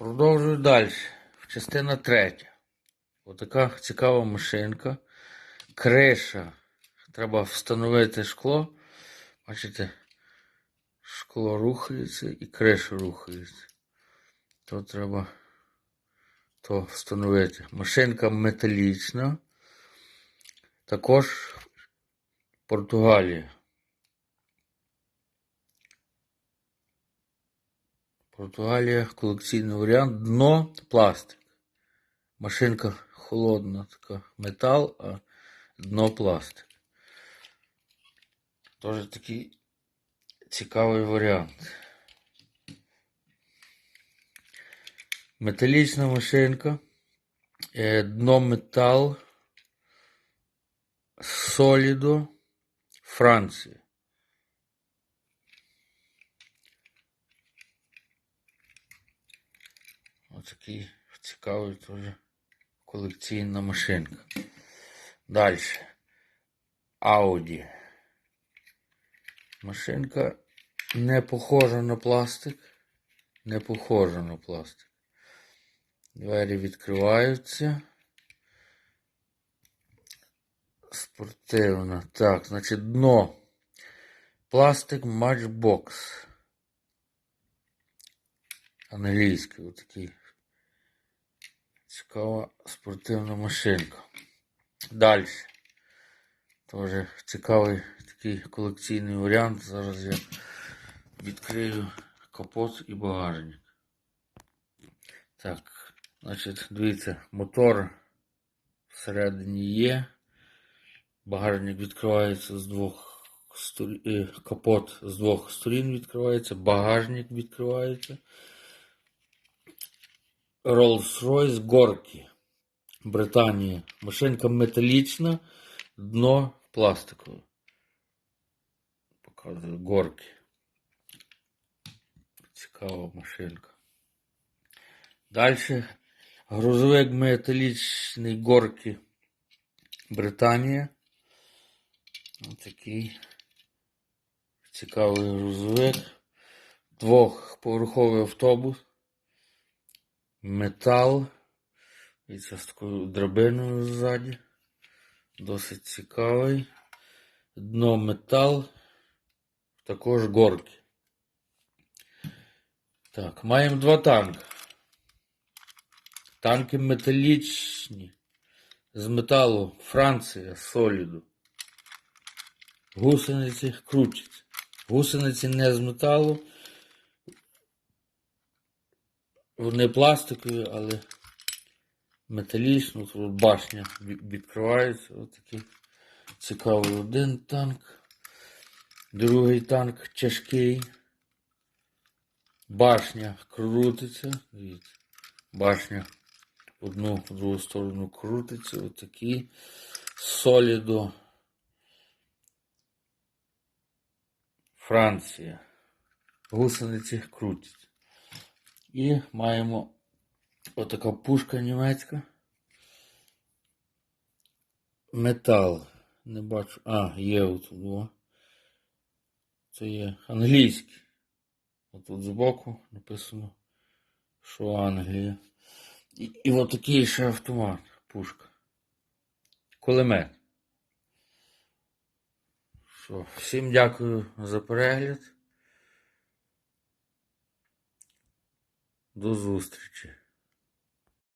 Продовжую далі. Частина третя. Отака цікава машинка. Криша. Треба встановити шкло. Бачите, шкло рухається і криша рухається. То треба то встановити. Машинка металічна. Також Португалія. Португалія, колекційний варіант. Дно пластик. Машинка холодна, така метал, а дно пластик. Теж такий цікавий варіант. Металічна машинка. Е, Дно метал. Солідо. Франція. Отакий цікавий теж колекційна машинка. Далі. Audi. Машинка не похожа на пластик. Не похожа на пластик. Двері відкриваються. Спортивна. Так, значить, дно. Пластик Matchbox. Англійський отакий. Цікава спортивна машинка. Далі. Теж цікавий такий колекційний варіант. Зараз я відкрию капот і багажник. Так, значить, дивіться, мотор всередині є. Багажник відкривається з двох сторін. Капот з двох сторін відкривається, багажник відкривається. Rolls-Royce горки. Британія. Машинка металічна, дно пластикове. Показую горки. Цікава машинка. Далі грузовик металічний горки. Британія. Ось цікавий грузовик. Двохповерховий автобус. Метал. І це з такою драбиною ззаді. Досить цікавий. Дно метал. Також горки. Так, маємо два танки. Танки металічні. З металу Франція, соліду. Гусениці крутяться. Гусениці не з металу. Вони пластикові, але металічно. Тут башня відкривається. Ось такий цікавий один танк. Другий танк тяжкий. Башня крутиться. Башня в одну, в другу сторону крутиться. Ось такий. Солідо. Франція. Гусениці крутять. І маємо отака пушка німецька. Метал. Не бачу. А, є отут. О. Це є англійський. Отут збоку написано, що Англія. І, і отакий ще автомат. Пушка. Кулемет. Що, всім дякую за перегляд. До зустрічі.